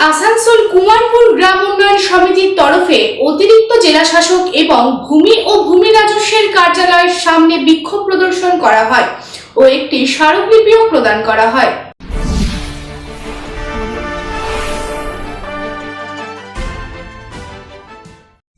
আসানসোল কুমারপুর গ্রাম উন্নয়ন সমিতির তরফে অতিরিক্ত জেলা শাসক এবং ভূমি ও ভূমি রাজস্বের কার্যালয়ের সামনে বিক্ষোভ প্রদর্শন করা হয় ও একটি স্মারকলিপিও প্রদান করা হয়।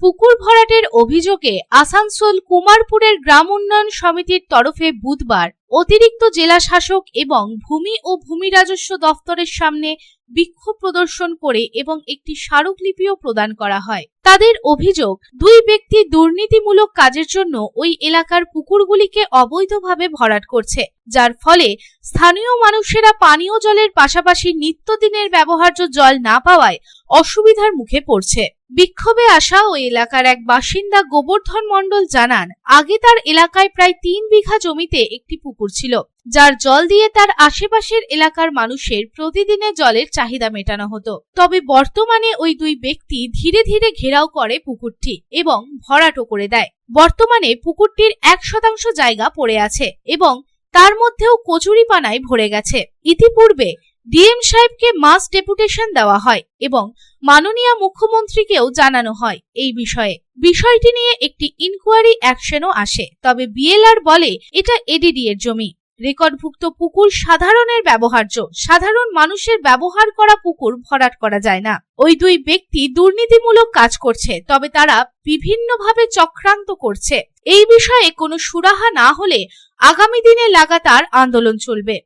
পুকুর ভরাটের অভিযোগে আসানসোল কুমারপুরের গ্রাম উন্নয়ন সমিতির তরফে বুধবার অতিরিক্ত জেলা শাসক এবং ভূমি ও ভূমি রাজস্ব দফতরের সামনে বিক্ষোভ প্রদর্শন করে এবং একটি স্মারকলিপিও প্রদান করা হয়। তাদের অভিযোগ, দুই ব্যক্তি দুর্নীতিমূলক কাজের জন্য ওই এলাকার পুকুরগুলিকে অবৈধভাবে ভরাট করছে, যার ফলে স্থানীয় মানুষেরা পানীয় জলের পাশাপাশি নিত্যদিনের ব্যবহার্য জল না পাওয়ায় অসুবিধার মুখে পড়ছে। বিক্ষোভে আসা ওই এলাকার এক বাসিন্দা গোবর্ধন মণ্ডল জানান, আগে তার এলাকায় প্রায় তিন বিঘা জমিতে একটি পুকুর ছিল, যার জল দিয়ে তার আশেপাশের এলাকার মানুষের প্রতিদিনে জলের চাহিদা মেটানো হতো। তবে বর্তমানে ওই দুই ব্যক্তি ধীরে ধীরে ঘেরাও করে পুকুরটি এবং ভরাটো করে দেয়। বর্তমানে পুকুরটির এক শতাংশ জায়গা পড়ে আছে এবং তার মধ্যেও কচুরিপানায় ভরে গেছে। ইতিপূর্বে ডিএম সাহেবকে মাস ডেপুটেশন দেওয়া হয় এবং মাননীয় মুখ্যমন্ত্রীকেও জানানো হয় এই বিষয়ে। বিষয়টি নিয়ে একটি ইনকোয়ারি অ্যাকশনও আসে, তবে বিএলআর বলে এটা এডিডি এর জমি। রেকর্ডভুক্ত পুকুর সাধারণের ব্যবহার্য। সাধারণ মানুষের ব্যবহার করা পুকুর ভরাট করা যায় না। ওই দুই ব্যক্তি দুর্নীতিমূলক কাজ করছে, তবে তারা বিভিন্নভাবে চক্রান্ত করছে। এই বিষয়ে কোনো সুরাহা না হলে আগামী দিনে লাগাতার আন্দোলন চলবে।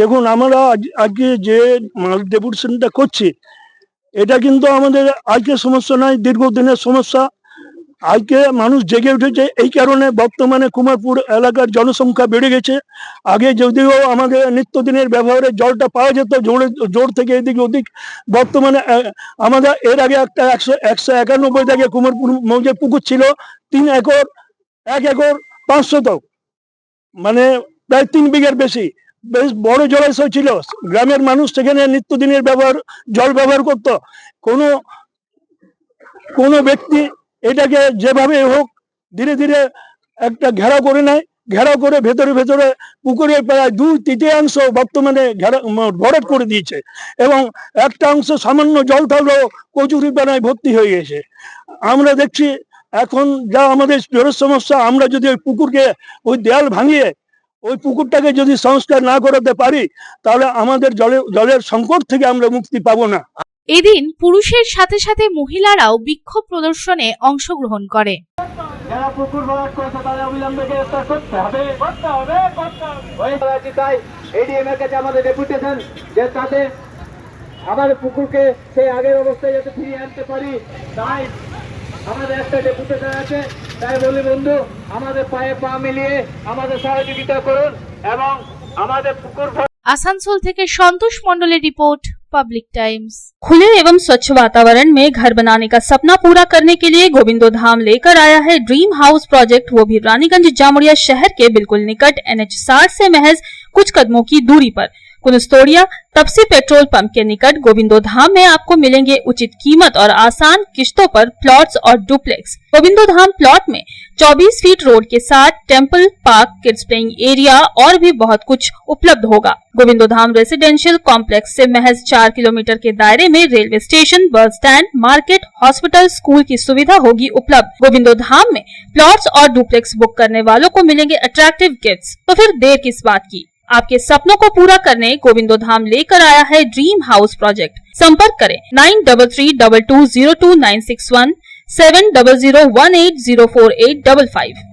দেখুন, আমরা আজকে যে ডেপুটেশনটা করছি, এটা কিন্তু আমাদের আজকে সমস্যা নয়, দীর্ঘদিনের সমস্যা। আজকে মানুষ জেগে উঠেছে, এই কারণে বর্তমানে কুমারপুর এলাকার জনসংখ্যা বেড়ে গেছে। আগে যদিও আমাদের নিত্যদিনের ব্যবহারে জলটা পাওয়া যেত, জোরে জোর থেকে এদিক ওদিক, বর্তমানে আমাদের এর আগে একটা একশো একশো একানব্বই থেকে কুমারপুর মৌজে পুকুর ছিল, তিন একর, এক একর পাঁচশো তো মানে প্রায় তিন বিঘার বেশি। বেশ বড় জলাশয় ছিল। গ্রামের মানুষ সেখানে নিত্যদিনের ব্যবহার, জল ব্যবহার করত। কোনো কোনো ব্যক্তি এটাকে যেভাবে হোক ধীরে ধীরে একটা ঘেরাও করে নেয়, ঘেরাও করে ভেতরে ভেতরে পুকুরে প্রায় দুই তৃতীয়াংশ বর্তমানে ঘেরা করে দিয়েছে এবং একটা অংশ সামান্য জল থাকলেও কচুরি পানায় ভর্তি হয়ে গেছে। আমরা দেখছি এখন যা আমাদের জলের সমস্যা, আমরা যদি ওই পুকুরকে, ওই দেয়াল ভাঙিয়ে ওই পুকুরটাকে যদি সংস্কার না করাতে পারি, তাহলে আমাদের জলের জলের সংকট থেকে আমরা মুক্তি পাবো না। এদিন পুরুষের সাথে সাথে মহিলারাও বিক্ষোভ প্রদর্শনে অংশগ্রহণ করে। যারা পুকুর ভরাট করেছে তাদের অবিলম্বে গ্রেফতার করতে হবে। করতে হবে করতে হবে। তাই। এডিএম এর কাছে আমাদের ডেপুটেশন যে তাতে আমাদের পুকুরকে সেই আগের অবস্থায় যাতে ফিরিয়ে আনতে পারি তাই আমাদের একটা ডেপুটেশন আছে। তাই বলি বন্ধু আমাদের পায়ে পা মিলিয়ে আমাদের সহযোগিতা করুন এবং আমাদের পুকুর আসানসোল থেকে সন্তোষ মণ্ডলের রিপোর্ট। पब्लिक टाइम्स खुले एवं स्वच्छ वातावरण में घर बनाने का सपना पूरा करने के लिए गोविंदो धाम लेकर आया है ड्रीम हाउस प्रोजेक्ट वो भी रानीगंज जामुड़िया शहर के बिल्कुल निकट एनएच साठ ऐसी महज कुछ कदमों की दूरी पर। कुनस्तोड़िया तपसी पेट्रोल पंप के निकट गोविंदो धाम में आपको मिलेंगे उचित कीमत और आसान किश्तों पर प्लॉट्स और डुप्लेक्स। गोविंदो धाम प्लॉट में 24 फीट रोड के साथ temple park kids playing area और भी बहुत कुछ उपलब्ध होगा। गोविंदो धाम रेसिडेंशियल कॉम्प्लेक्स से महज चार किलोमीटर के दायरे में railway station, bus stand, market, hospital, school की सुविधा होगी उपलब्ध। गोविंदो धाम में प्लॉट्स और डुप्लेक्स बुक करने वालों को मिलेंगे अट्रैक्टिव गिफ्ट्स तो फिर देर किस बात की? आपके सपनों को पूरा करने गोविंदो धाम लेकर आया है ड्रीम हाउस प्रोजेक्ट संपर्क करें nine double three double two zero two nine six one 7001804855.